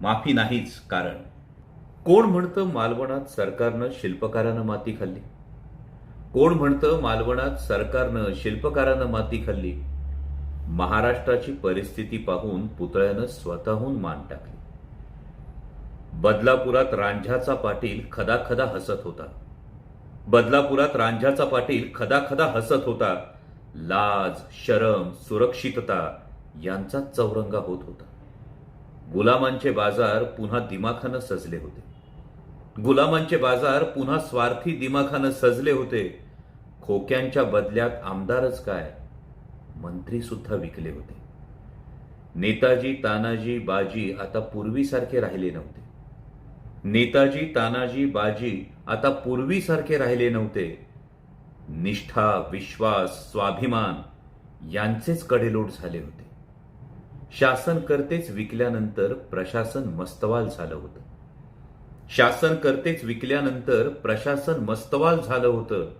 माफी नाहीच कारण. कोण म्हणतं मालवणात सरकारनं शिल्पकारानं माती खाल्ली? कोण म्हणतं मालवणात सरकारनं शिल्पकारानं माती खाल्ली? महाराष्ट्राची परिस्थिती पाहून पुतळ्यानं स्वतःहून मान टाकली. बदलापुरात रांझ्याचा पाटील खदाखदा हसत होता. बदलापुरात रांझ्याचा पाटील खदाखदा हसत होता. लाज शरम सुरक्षितता यांचा चौरंगा होत होता. गुलामांचे बाजार पुन्हा दिमाखानं सजले होते. गुलामांचे बाजार पुन्हा स्वार्थी दिमाखानं सजले होते. खोक्यांच्या बदल्यात आमदारच काय? मंत्री सुद्धा विकले होते. नेताजी तानाजी बाजी आता पूर्वीसारखे राहिले नव्हते. नेताजी तानाजी बाजी आता पूर्वीसारखे राहिले नव्हते. निष्ठा विश्वास स्वाभिमान यांचेच कडेलोट झाले होते. शासन करतेच विकल्यानंतर प्रशासन मस्तवाल झालं होतं. शासन करतेच विकल्यानंतर प्रशासन मस्तवाल झालं होतं.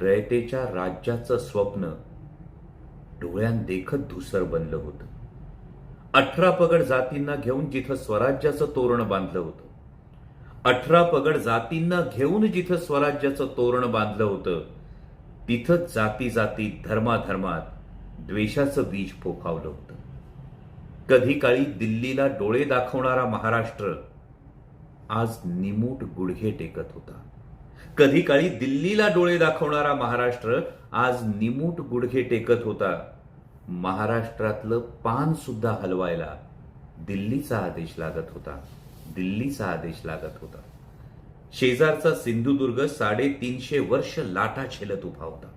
रयतेच्या राज्याचं स्वप्न डोळ्यांदेखत धुसर बनलं होतं. अठरा पगड जातींना घेऊन जिथं स्वराज्याचं तोरण बांधलं होतं. अठरा पगड जातींना घेऊन जिथं स्वराज्याचं तोरण बांधलं होतं तिथंच जाती जाती धर्माधर्मात द्वेषाचं बीज फोफावलं होतं. कधी काळी दिल्लीला डोळे दाखवणारा महाराष्ट्र आज निमूट गुडघे टेकत होता. कधी काळी दिल्लीला डोळे दाखवणारा महाराष्ट्र आज निमूट गुडघे टेकत होता. महाराष्ट्रातलं पान सुद्धा हलवायला दिल्लीचा आदेश लागत होता. दिल्लीचा आदेश लागत होता. शेजारचा सिंधुदुर्ग साडेतीनशे वर्ष लाटा झेलत उभा होता.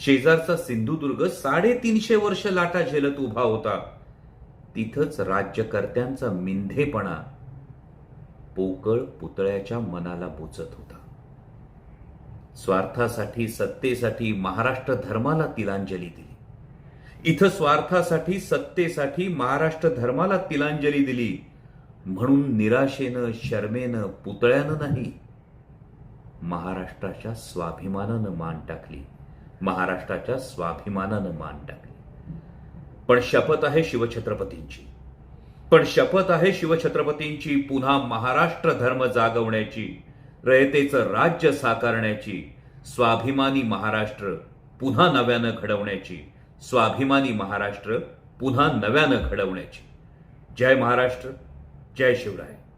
शेजारचा सिंधुदुर्ग साडेतीनशे वर्ष लाटा झेलत उभा होता. तिथंच राज्यकर्त्यांचा मिंधेपणा पोकळ पुतळ्याच्या मनाला पोचत होता. स्वार्थासाठी सत्तेसाठी महाराष्ट्र धर्माला तिलांजली दिली. इथं स्वार्थासाठी सत्तेसाठी महाराष्ट्र धर्माला तिलांजली दिली. म्हणून निराशेनं शर्मेनं पुतळ्यानं नाही महाराष्ट्राच्या स्वाभिमानानं मान टाकली. महाराष्ट्राच्या स्वाभिमानानं मान टाकली. पण शपथ आहे शिवछत्रपतींची. पण शपथ आहे शिवछत्रपतींची पुन्हा महाराष्ट्र धर्म जागवण्याची रयतेचं राज्य साकारण्याची स्वाभिमानी महाराष्ट्र पुन्हा नव्यानं घडवण्याची स्वाभिमानी महाराष्ट्र पुन्हा नव्यानं घडवण्याची. जय महाराष्ट्र जय शिवराय.